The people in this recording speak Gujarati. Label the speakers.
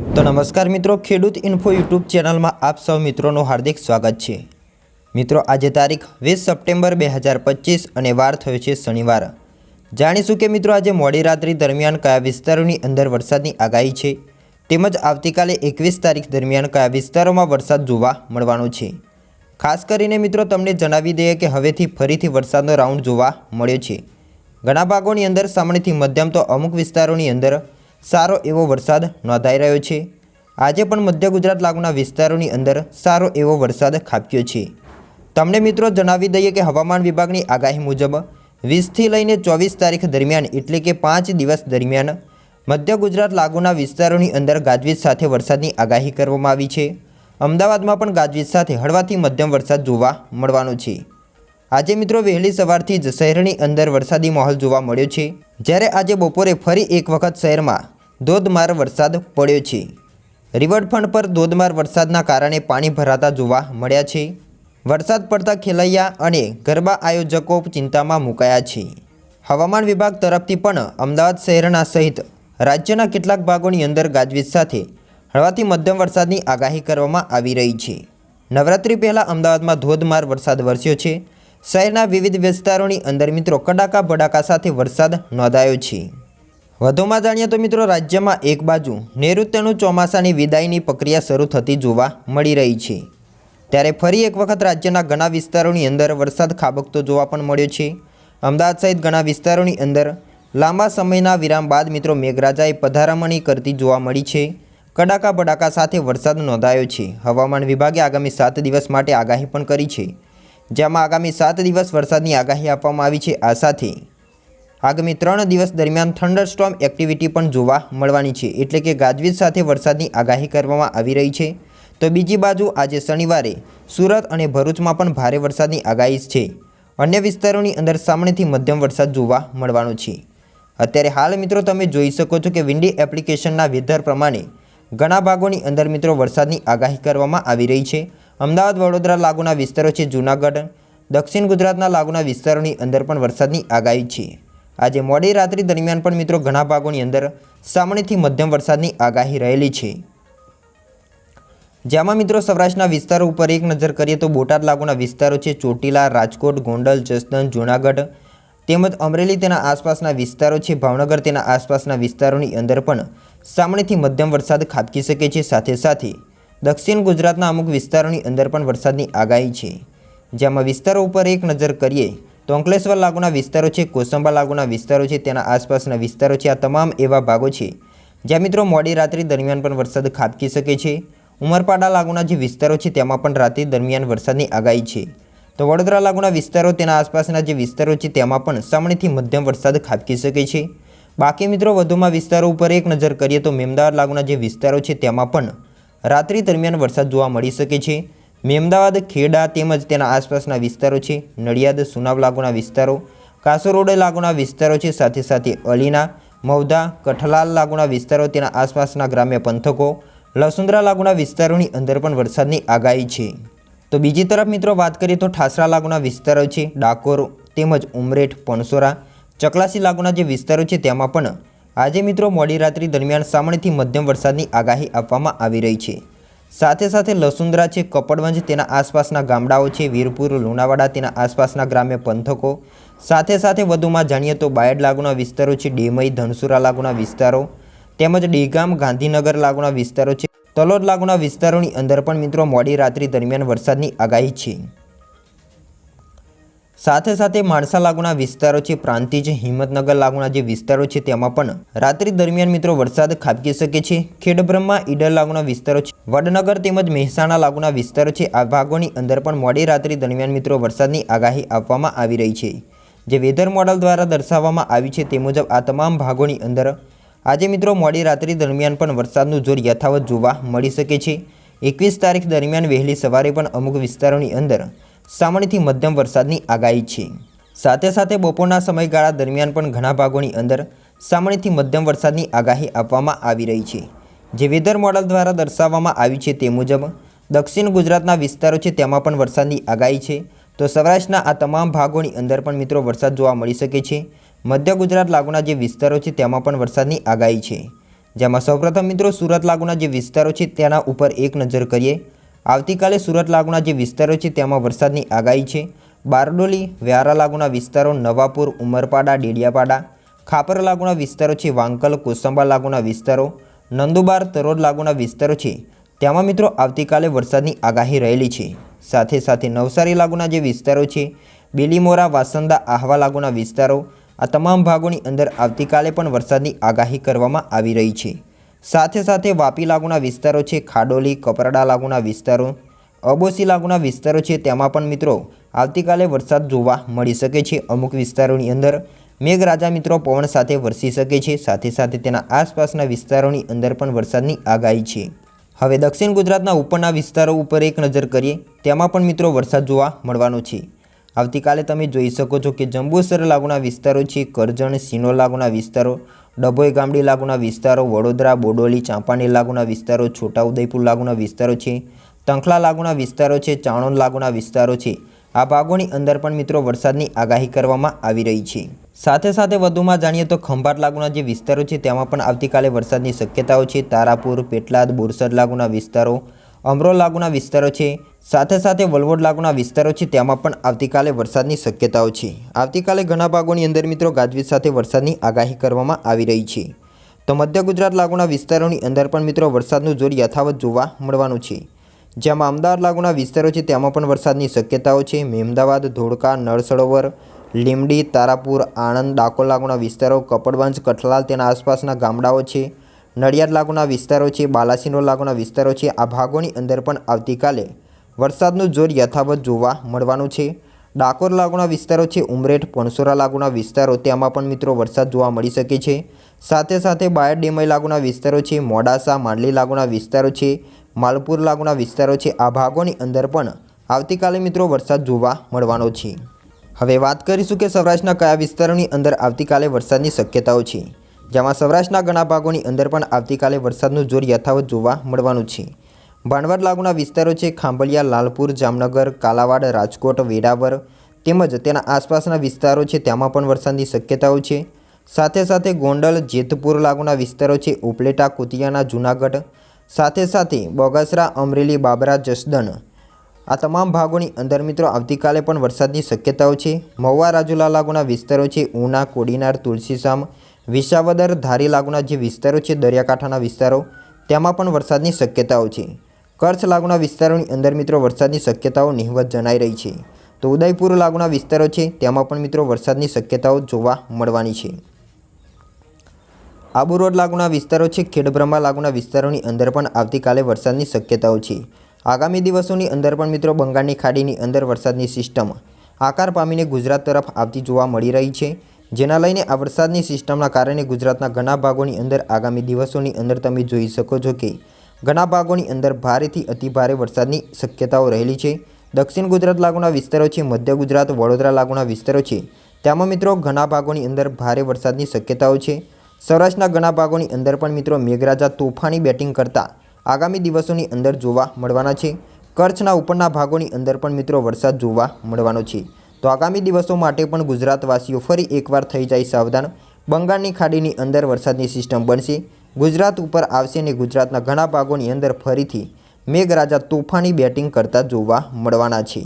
Speaker 1: તો નમસ્કાર મિત્રો, ખેડૂત ઇન્ફો યુટ્યુબ ચેનલમાં આપ સૌ મિત્રોનું હાર્દિક સ્વાગત છે. મિત્રો, આજે તારીખ વીસ સપ્ટેમ્બર બે હજાર પચીસ અને વાર થયો છે શનિવાર. જાણીશું કે મિત્રો, આજે મોડી રાત્રિ દરમિયાન કયા વિસ્તારોની અંદર વરસાદની આગાહી છે? તેમજ આવતીકાલે એકવીસ તારીખ દરમિયાન કયા વિસ્તારોમાં વરસાદ જોવા મળવાનો છે? ખાસ કરીને મિત્રો, તમને જણાવી દઈએ કે હવેથી ફરીથી વરસાદનો રાઉન્ડ જોવા મળ્યો છે. ઘણા ભાગોની અંદર સામાન્યથી મધ્યમ તો અમુક વિસ્તારોની અંદર સારો એવો વરસાદ નોંધાઈ રહ્યો છે. આજે પણ મધ્ય ગુજરાત લાગુના વિસ્તારોની અંદર સારો એવો વરસાદ ખાબક્યો છે. તમને મિત્રો જણાવી દઈએ કે હવામાન વિભાગની આગાહી મુજબ વીસથી લઈને ચોવીસ તારીખ દરમિયાન એટલે કે પાંચ દિવસ દરમિયાન મધ્ય ગુજરાત લાગુના વિસ્તારોની અંદર ગાજવીજ સાથે વરસાદની આગાહી કરવામાં આવી છે. અમદાવાદમાં પણ ગાજવીજ સાથે હળવાથી મધ્યમ વરસાદ જોવા મળવાનો છે. આજે મિત્રો વહેલી સવારથી જ શહેરની અંદર વરસાદી માહોલ જોવા મળ્યો છે. જ્યારે આજે બપોરે ફરી એક વખત શહેરમાં ધોધમાર વરસાદ પડ્યો છે. રિવરફ્રન્ટ પર ધોધમાર વરસાદના કારણે પાણી ભરાતા જોવા મળ્યા છે. વરસાદ પડતા ખેલૈયા અને ગરબા આયોજકો ચિંતામાં મુકાયા છે. હવામાન વિભાગ તરફથી પણ અમદાવાદ શહેરના સહિત રાજ્યના કેટલાક ભાગોની અંદર ગાજવીજ સાથે હળવાથી મધ્યમ વરસાદની આગાહી કરવામાં આવી રહી છે. નવરાત્રિ પહેલાં અમદાવાદમાં ધોધમાર વરસાદ વરસ્યો છે. શહેરના વિવિધ વિસ્તારોની અંદર મિત્રો કડાકા ભડાકા સાથે વરસાદ નોંધાયો છે. વધુમાં જાણીએ તો મિત્રો રાજ્યમાં એક બાજુ નૈઋત્યનું ચોમાસાની વિદાયની પ્રક્રિયા શરૂ થતી જોવા મળી રહી છે. ત્યારે ફરી એક વખત રાજ્યના ઘણા વિસ્તારોની અંદર વરસાદ ખાબકતો જોવા પણ મળ્યો છે. અમદાવાદ સહિત ઘણા વિસ્તારોની અંદર લાંબા સમયના વિરામ બાદ મિત્રો મેઘરાજાએ પધારામણી કરતી જોવા મળી છે. કડાકા બડાકા સાથે વરસાદ નોંધાયો છે. હવામાન વિભાગે આગામી સાત દિવસ માટે આગાહી પણ કરી છે. જેમાં આગામી સાત દિવસ વરસાદની આગાહી આપવામાં આવી છે. આ સાથે આગામી ત્રણ દિવસ દરમિયાન થંડરસ્ટોર્મ એક્ટિવિટી પણ જોવા મળવાની છે. એટલે કે ગાજવીજ સાથે વરસાદની આગાહી કરવામાં આવી રહી છે. તો બીજી બાજુ આજે શનિવારે સુરત અને ભરૂચમાં પણ ભારે વરસાદની આગાહી છે. અન્ય વિસ્તારોની અંદર સામાન્યથી મધ્યમ વરસાદ જોવા મળવાનો છે. અત્યારે હાલ મિત્રો તમે જોઈ શકો છો કે વિન્ડી એપ્લિકેશનના વેધર પ્રમાણે ઘણા ભાગોની અંદર મિત્રો વરસાદની આગાહી કરવામાં આવી રહી છે. અમદાવાદ વડોદરા લાગુના વિસ્તારો છે જૂનાગઢ. દક્ષિણ ગુજરાતના લાગુના વિસ્તારોની અંદર પણ વરસાદની આગાહી છે. આજે મોડી રાત્રિ દરમિયાન પણ મિત્રો ઘણા ભાગોની અંદર સામાન્યથી મધ્યમ વરસાદની આગાહી રહેલી છે. જેમાં મિત્રો સૌરાષ્ટ્રના વિસ્તારો ઉપર એક નજર કરીએ તો બોટાદ લાગુના વિસ્તારો છે ચોટીલા, રાજકોટ, ગોંડલ જસદન જૂનાગઢ. તેમજ અમરેલી તેના આસપાસના વિસ્તારો છે ભાવનગર તેના આસપાસના વિસ્તારોની અંદર પણ સામાન્યથી મધ્યમ વરસાદ ખાબકી શકે છે સાથે સાથે. દક્ષિણ ગુજરાતના અમુક વિસ્તારોની અંદર પણ વરસાદની આગાહી છે. જેમાં વિસ્તારો ઉપર એક નજર કરીએ, તો અંકલેશ્વર લાગુના વિસ્તારો છે, કોસંબા લાગુના વિસ્તારો છે, તેના આસપાસના વિસ્તારો છે, આ તમામ એવા ભાગો છે. જ્યાં મિત્રો મોડી રાત્રિ દરમિયાન પણ વરસાદ ખાબકી શકે છે. ઉમરપાડા લાગુના જે વિસ્તારો છે, તેમાં પણ રાત્રિ દરમિયાન વરસાદની આગાહી છે. તો વડોદરા લાગુના વિસ્તારો, તેના આસપાસના જે વિસ્તારો છે, તેમાં પણ સામાન્યથી મધ્યમ વરસાદ ખાબકી શકે છે. બાકી મિત્રો વધુમાં વિસ્તારો ઉપર એક નજર કરીએ, તો મેમદાવાદ લાગુના જે વિસ્તારો છે, તેમાં પણ રાત્રિ દરમિયાન વરસાદ જોવા મળી શકે છે. મેમદાવાદ, ખેડા તેમજ તેના આસપાસના વિસ્તારો છે. નડિયાદ, સુનાવ લાગુના વિસ્તારો, કાસરોડ લાગુના વિસ્તારો છે. સાથે સાથે અલીના મૌધા કઠલાલ લાગુના વિસ્તારો, તેના આસપાસના ગ્રામ્ય પંથકો, લસુંદરા લાગુના વિસ્તારોની અંદર પણ વરસાદની આગાહી છે. તો બીજી તરફ મિત્રો વાત કરીએ તો ઠાસરા લાગુના વિસ્તારો છે. ડાકોર તેમજ ઉમરેઠ, પણસોરા, ચકલાસી લાગુના જે વિસ્તારો છે, તેમાં પણ આજે મિત્રો મોડી રાત્રિ દરમિયાન સામાન્યથી મધ્યમ વરસાદની આગાહી આપવામાં આવી રહી છે. સાથે સાથે લસુંદરા છે, કપડવંજ તેના આસપાસના ગામડાઓ છે, વીરપુર, લુણાવાડા તેના આસપાસના ગ્રામ્ય પંથકો. સાથે સાથે વધુમાં જાણીએ તો બાયડ લાગુના વિસ્તારો છે, ડેમઈ, ધનસુરા લાગુના વિસ્તારો, તેમજ ડેગામ, ગાંધીનગર લાગુના વિસ્તારો છે. તલોદ લાગુના વિસ્તારોની અંદર પણ મિત્રો મોડી રાત્રિ દરમિયાન વરસાદની આગાહી છે. સાથે સાથે માણસા લાગુના વિસ્તારો છે, પ્રાંતિજ હિંમતનગર લાગુના જે વિસ્તારો છે, તેમાં પણ રાત્રિ દરમિયાન મિત્રો વરસાદ ખાબકી શકે છે. ખેડબ્રહ્મા ઈડર લાગુના વિસ્તારો છે. વડનગર તેમજ મહેસાણા લાગુના વિસ્તારો છે. આ ભાગોની અંદર પણ મોડી રાત્રિ દરમિયાન મિત્રો વરસાદની આગાહી આપવામાં આવી રહી છે. જે વેધર મોડલ દ્વારા દર્શાવવામાં આવી છે, તે મુજબ આ તમામ ભાગોની અંદર આજે મિત્રો મોડી રાત્રિ દરમિયાન પણ વરસાદનું જોર યથાવત જોવા મળી શકે છે. એકવીસ તારીખ દરમિયાન વહેલી સવારે પણ અમુક વિસ્તારોની અંદર સામાન્યથી મધ્યમ વરસાદની આગાહી છે. સાથે સાથે બપોરના સમયગાળા દરમિયાન પણ ઘણા ભાગોની અંદર સામાન્યથી મધ્યમ વરસાદની આગાહી આપવામાં આવી રહી છે. જે વેધર મોડલ દ્વારા દર્શાવવામાં આવી છે તે મુજબ, દક્ષિણ ગુજરાતના વિસ્તારો છે તેમાં પણ વરસાદની આગાહી છે. તો સૌરાષ્ટ્રના આ તમામ ભાગોની અંદર પણ મિત્રો વરસાદ જોવા મળી શકે છે. મધ્ય ગુજરાત લાગુના જે વિસ્તારો છે તેમાં પણ વરસાદની આગાહી છે. જેમાં સૌપ્રથમ મિત્રો સુરત લાગુના જે વિસ્તારો છે તેના ઉપર એક નજર કરીએ આવતીકાલે સુરત લાગુના જે વિસ્તારો છે તેમાં વરસાદની આગાહી છે. બારડોલી, વ્યારા લાગુના વિસ્તારો નવાપુર, ઉમરપાડા, ડેડિયાપાડા, ખાપર લાગુના વિસ્તારો છે વાંકલ, કોસંબા લાગુના વિસ્તારો, નંદુબાર તરોડ લાગુના વિસ્તારો છે. તેમાં મિત્રો આવતીકાલે વરસાદની આગાહી રહેલી છે. સાથે સાથે નવસારી લાગુના જે વિસ્તારો છે, બેલીમોરા, વાસંદા, આહવા લાગુના વિસ્તારો, આ તમામ ભાગોની અંદર આવતીકાલે પણ વરસાદની આગાહી કરવામાં આવી રહી છે. સાથે સાથે વાપી લાગુના વિસ્તારો છે, ખાડોલી, કપરાડા લાગુના વિસ્તારો, અબોસી લાગુના વિસ્તારો છે, તેમાં પણ મિત્રો આવતીકાલે વરસાદ જોવા મળી શકે છે. અમુક વિસ્તારોની અંદર મેઘરાજા મિત્રો પવન સાથે વરસી શકે છે, સાથે સાથે તેના આસપાસના વિસ્તારોની અંદર પણ વરસાદની આગાહી છે. હવે દક્ષિણ ગુજરાતના ઉપરના વિસ્તારો ઉપર એક નજર કરીએ, તેમાં પણ મિત્રો વરસાદ જોવા મળવાનો છે. આવતીકાલે તમે જોઈ શકો છો કે જંબુસર લાગુના વિસ્તારો છે, કરજણ સિનો લાગુના વિસ્તારો, ડભોઈ ગામડી લાગુના વિસ્તારો, વડોદરા, બોડોલી, ચાંપાનેર લાગુના વિસ્તારો, છોટાઉદેપુર લાગુના વિસ્તારો છે, તંખલા લાગુના વિસ્તારો છે ચાણોદ લાગુના વિસ્તારો છે. આ ભાગોની અંદર પણ મિત્રો વરસાદની આગાહી કરવામાં આવી રહી છે. સાથે સાથે વધુમાં જાણીએ તો ખંભાત લાગુના જે વિસ્તારો છે, તેમાં પણ આવતીકાલે વરસાદની શક્યતાઓ છે. તારાપુર, પેટલાદ, બોરસદ લાગુના વિસ્તારો અમરોલ લાગુના વિસ્તારો છે. સાથે સાથે વલવડ લાગુના વિસ્તારો છે. તેમાં પણ આવતીકાલે વરસાદની શક્યતાઓ છે. આવતીકાલે ઘણા ભાગોની અંદર મિત્રો ગાજવીજ સાથે વરસાદની આગાહી કરવામાં આવી રહી છે. તો મધ્ય ગુજરાત લાગુના વિસ્તારોની અંદર પણ મિત્રો વરસાદનું જોર યથાવત જોવા મળવાનું છે. જેમાં અમદાવાદ લાગુના વિસ્તારો છે. તેમાં પણ વરસાદની શક્યતાઓ છે. મેમદાવાદ, ધોળકા નળ સરોવર લીમડી તારાપુર, આણંદ, ડાકોર લાગુના વિસ્તારો, કપડવંજ, કઠલાલ તેના આસપાસના ગામડાઓ છે. નડિયાદ લાગુના વિસ્તારો છે, બાલાસિનોર લાગુના વિસ્તારો છે, આ ભાગોની અંદર પણ આવતીકાલે વરસાદનું જોર યથાવત જોવા મળવાનું છે. ડાકોર લાગુના વિસ્તારો છે, ઉમરેઠ, પણસોરા લાગુના વિસ્તારો, તેમાં પણ મિત્રો વરસાદ જોવા મળી શકે છે. સાથે સાથે બાયર ડેમઈ લાગુના વિસ્તારો છે, મોડાસા, માંડલી લાગુના વિસ્તારો છે, માલપુર લાગુના વિસ્તારો છે, આ ભાગોની અંદર પણ આવતીકાલે મિત્રો વરસાદ જોવા મળવાનો છે. હવે વાત કરીશું કે સૌરાષ્ટ્રના કયા વિસ્તારોની અંદર આવતીકાલે વરસાદની શક્યતાઓ છે. જેમાં સૌરાષ્ટ્રના ઘણા ભાગોની અંદર પણ આવતીકાલે વરસાદનું જોર યથાવત જોવા મળવાનું છે. ભાંડવડ લાગુના વિસ્તારો છે ખાંભલિયા, લાલપુર, જામનગર, કાલાવાડ, રાજકોટ વેરાવર તેમજ તેના આસપાસના વિસ્તારો છે તેમાં પણ વરસાદની શક્યતાઓ છે. સાથે સાથે ગોંડલ, જેતપુર લાગુના વિસ્તારો છે ઉપલેટા, કુતિયાના, જૂનાગઢ. સાથે સાથે બોગસરા, અમરેલી, બાબરા, જસદણ આ તમામ ભાગોની અંદર મિત્રો આવતીકાલે પણ વરસાદની શક્યતાઓ છે. મહુવા, રાજુલા લાગુના વિસ્તારો છે ઉના, કોડીનાર તુલસીસામ વિસાવદર ધારી લાગુના જે વિસ્તારો છે, દરિયાકાંઠાના વિસ્તારો, તેમાં પણ વરસાદની શક્યતાઓ છે. કચ્છ લાગુના વિસ્તારોની અંદર મિત્રો વરસાદની શક્યતાઓ નહિવત જણાઈ રહી છે. તો ઉદયપુર લાગુના વિસ્તારો છે, તેમાં પણ મિત્રો વરસાદની શક્યતાઓ જોવા મળવાની છે. આબુ રોડ લાગુના વિસ્તારો છે, ખેડબ્રહ્મા લાગુના વિસ્તારોની અંદર પણ આવતીકાલે વરસાદની શક્યતાઓ છે. આગામી દિવસોની અંદર પણ મિત્રો બંગાળની ખાડીની અંદર વરસાદની સિસ્ટમ આકાર પામીને ગુજરાત તરફ આવતી જોવા મળી રહી છે. જેના લઈને આ વરસાદની સિસ્ટમના કારણે ગુજરાતના ઘણા ભાગોની અંદર આગામી દિવસોની અંદર તમે જોઈ શકો છો કે ઘણા ભાગોની અંદર ભારેથી અતિભારે વરસાદની શક્યતાઓ રહેલી છે. દક્ષિણ ગુજરાત લાગુના વિસ્તારો છે, મધ્ય ગુજરાત, વડોદરા લાગુના વિસ્તારો છે. તેમાં મિત્રો ઘણા ભાગોની અંદર ભારે વરસાદની શક્યતાઓ છે. સૌરાષ્ટ્રના ઘણા ભાગોની અંદર પણ મિત્રો મેઘરાજા તોફાની બેટિંગ કરતા આગામી દિવસોની અંદર જોવા મળવાના છે. કચ્છના ઉપરના ભાગોની અંદર પણ મિત્રો વરસાદ જોવા મળવાનો છે. તો આગામી દિવસો માટે પણ ગુજરાતવાસીઓ ફરી એકવાર થઈ જાય સાવધાન. બંગાળની ખાડીની અંદર વરસાદની સિસ્ટમ બનશે. ગુજરાત ઉપર આવશે અને ગુજરાતના ઘણા ભાગોની અંદર ફરીથી મેઘરાજા તોફાની બેટિંગ કરતા જોવા મળવાના છે.